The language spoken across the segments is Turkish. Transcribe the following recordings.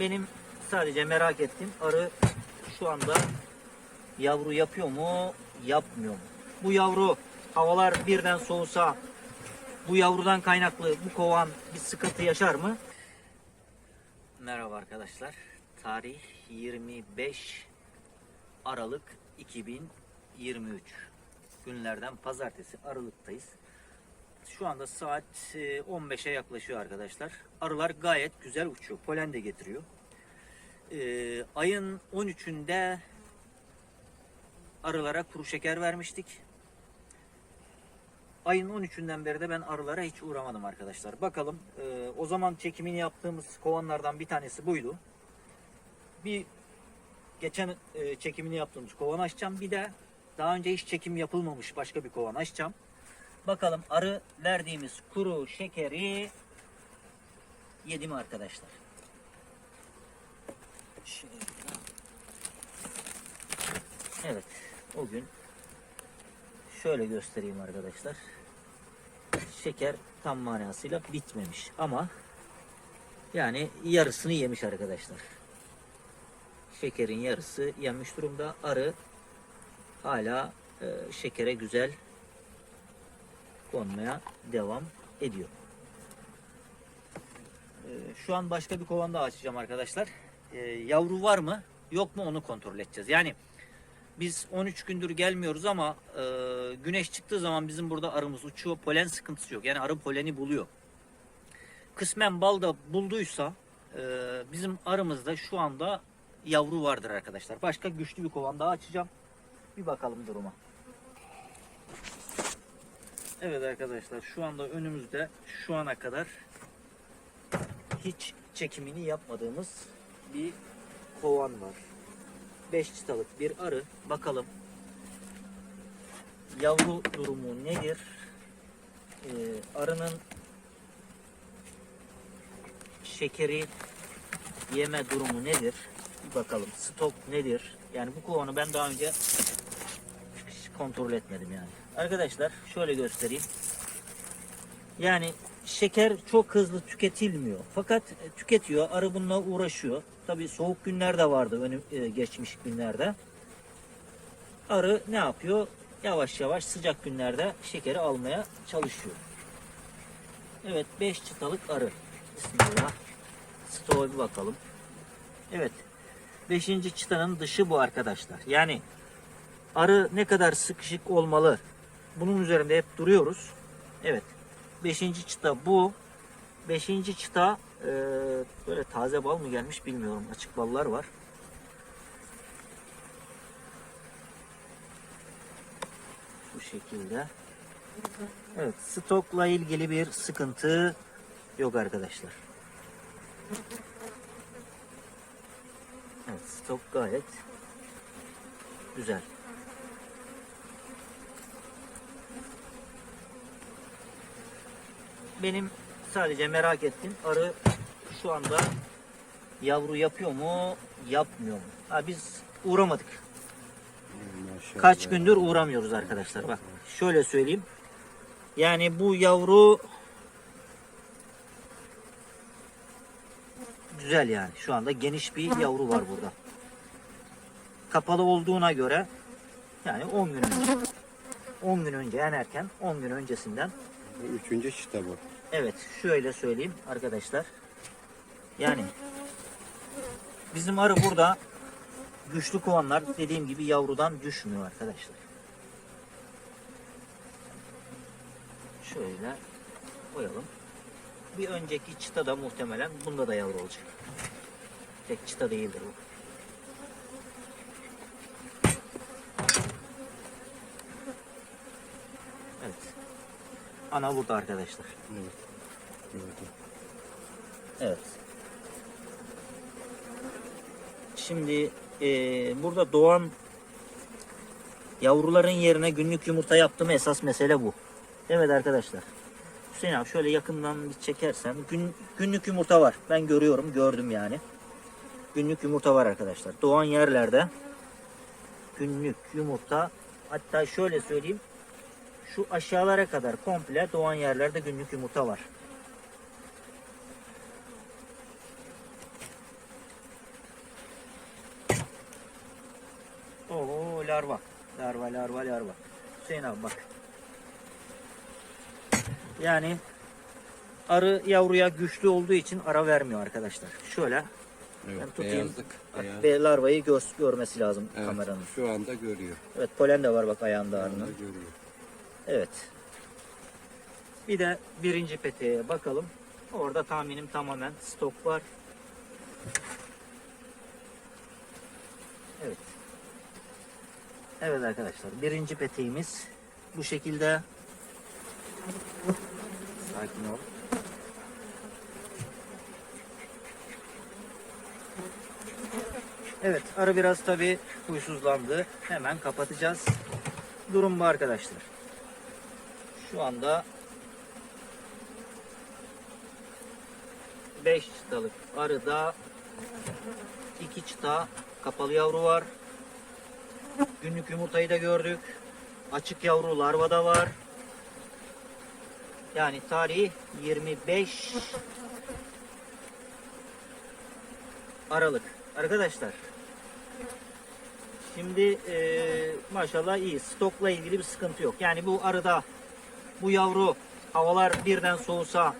Benim sadece merak ettiğim arı şu anda yavru yapıyor mu, yapmıyor mu? Bu yavru havalar birden soğusa bu yavrudan kaynaklı bu kovan bir sıkıntı yaşar mı? Merhaba arkadaşlar. Tarih 25 Aralık 2023. Günlerden pazartesi Aralık'tayız. Şu anda saat e, 15'e yaklaşıyor arkadaşlar. Arılar gayet güzel uçuyor. Polen de getiriyor. Ee, ayın 13'ünde arılara kuru şeker vermiştik. Ayın 13'ünden beri de ben arılara hiç uğramadım arkadaşlar. Bakalım e, o zaman çekimini yaptığımız kovanlardan bir tanesi buydu. Bir geçen e, çekimini yaptığımız kovan açacağım. Bir de daha önce hiç çekim yapılmamış başka bir kovan açacağım. Bakalım arı verdiğimiz kuru şekeri yedi mi arkadaşlar? Evet. O gün şöyle göstereyim arkadaşlar. Şeker tam manasıyla bitmemiş ama yani yarısını yemiş arkadaşlar. Şekerin yarısı yenmiş durumda. Arı hala e, şekere güzel konmaya devam ediyor. E, şu an başka bir kovan daha açacağım arkadaşlar. E, yavru var mı yok mu onu kontrol edeceğiz. Yani biz 13 gündür gelmiyoruz ama e, güneş çıktığı zaman bizim burada arımız uçuyor. Polen sıkıntısı yok. Yani arı poleni buluyor. Kısmen bal da bulduysa e, bizim aramızda şu anda yavru vardır arkadaşlar. Başka güçlü bir kovan daha açacağım. Bir bakalım duruma. Evet arkadaşlar şu anda önümüzde şu ana kadar hiç çekimini yapmadığımız bir kovan var. 5 çıtalık bir arı. Bakalım yavru durumu nedir? Ee, arının şekeri yeme durumu nedir? Bir bakalım. Stok nedir? Yani bu kovanı ben daha önce kontrol etmedim yani. Arkadaşlar şöyle göstereyim. Yani şeker çok hızlı tüketilmiyor. Fakat e, tüketiyor. Arı bununla uğraşıyor. Tabii soğuk günler de vardı önüm, e, geçmiş günlerde. Arı ne yapıyor? Yavaş yavaş sıcak günlerde şekeri almaya çalışıyor. Evet 5 çıtalık arı. Bismillah. Stoğa bir bakalım. Evet. 5. çıtanın dışı bu arkadaşlar. Yani arı ne kadar sıkışık olmalı. Bunun üzerinde hep duruyoruz. Evet. 5. çıta bu. 5. çıta e, böyle taze bal mı gelmiş bilmiyorum. Açık ballar var. Bu şekilde. Evet, stokla ilgili bir sıkıntı yok arkadaşlar. Evet, stok gayet güzel. Benim sadece merak ettiğim arı şu anda yavru yapıyor mu, yapmıyor mu? Ha, biz uğramadık. Maşallah. Kaç gündür uğramıyoruz arkadaşlar. Bak şöyle söyleyeyim. Yani bu yavru güzel yani. Şu anda geniş bir yavru var burada. Kapalı olduğuna göre yani 10 gün önce 10 gün önce en erken 10 gün öncesinden üçüncü çıta bu. Evet şöyle söyleyeyim arkadaşlar. Yani bizim arı burada güçlü kovanlar dediğim gibi yavrudan düşmüyor arkadaşlar. Şöyle koyalım. Bir önceki çıta da muhtemelen bunda da yavru olacak. Tek çıta değildir bu. Evet. Ana burada arkadaşlar. Evet. Gördüm. Evet. Şimdi eee, burada doğan yavruların yerine günlük yumurta yaptığım esas mesele bu. Evet arkadaşlar. Hüseyin abi şöyle yakından bir çekersen gün, günlük yumurta var. Ben görüyorum, gördüm yani. Günlük yumurta var arkadaşlar. Doğan yerlerde günlük yumurta hatta şöyle söyleyeyim şu aşağılara kadar komple doğan yerlerde günlük yumurta var. Oo larva. Larva larva larva. Hüseyin abi bak. Yani arı yavruya güçlü olduğu için ara vermiyor arkadaşlar. Şöyle Evet, ben tutayım. Beyazlık. Ve larvayı gör, görmesi lazım evet, kameranın. Şu anda görüyor. Evet polen de var bak ayağında arının. görüyor. Evet. Bir de birinci peteğe bakalım. Orada tahminim tamamen stok var. Evet. Evet arkadaşlar birinci peteğimiz bu şekilde. Sakin ol. Evet arı biraz tabi huysuzlandı. Hemen kapatacağız. Durum bu arkadaşlar. Şu anda 5 çıtalık arıda 2 çıta kapalı yavru var. Günlük yumurtayı da gördük. Açık yavru larva da var. Yani tarih 25 Aralık. Arkadaşlar Şimdi eee, maşallah iyi. Stokla ilgili bir sıkıntı yok. Yani bu arıda bu yavru havalar birden soğusa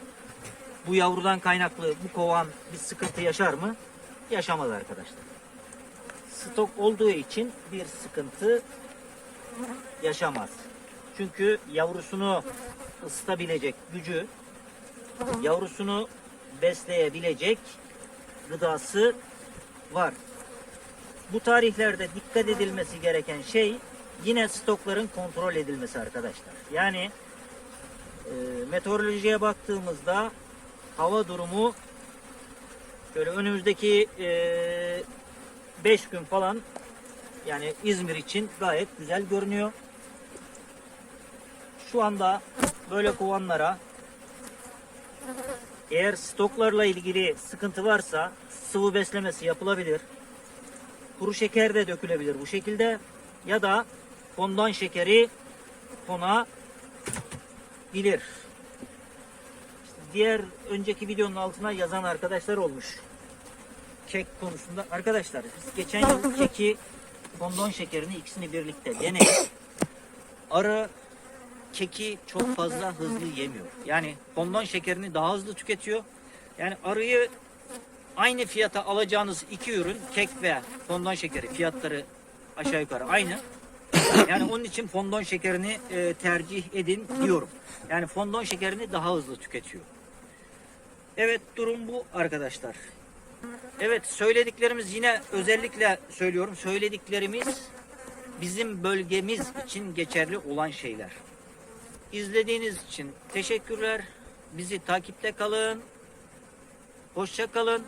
bu yavrudan kaynaklı bu kovan bir sıkıntı yaşar mı? Yaşamaz arkadaşlar. Stok olduğu için bir sıkıntı yaşamaz. Çünkü yavrusunu ısıtabilecek gücü, yavrusunu besleyebilecek gıdası var. Bu tarihlerde dikkat edilmesi gereken şey yine stokların kontrol edilmesi arkadaşlar. Yani e, meteorolojiye baktığımızda hava durumu şöyle önümüzdeki 5 gün falan yani İzmir için gayet güzel görünüyor. Şu anda böyle kovanlara eğer stoklarla ilgili sıkıntı varsa sıvı beslemesi yapılabilir. Kuru şeker de dökülebilir bu şekilde ya da fondan şekeri konabilir. İşte diğer önceki videonun altına yazan arkadaşlar olmuş. Kek konusunda. Arkadaşlar biz geçen yıl keki fondon şekerini ikisini birlikte denedik. Arı keki çok fazla hızlı yemiyor. Yani fondon şekerini daha hızlı tüketiyor. Yani arıyı aynı fiyata alacağınız iki ürün kek ve fondon şekeri fiyatları aşağı yukarı aynı. Yani onun için fondon şekerini e, tercih edin diyorum. Yani fondon şekerini daha hızlı tüketiyor. Evet durum bu arkadaşlar. Evet söylediklerimiz yine özellikle söylüyorum söylediklerimiz bizim bölgemiz için geçerli olan şeyler. İzlediğiniz için teşekkürler. Bizi takipte kalın. Hoşça kalın.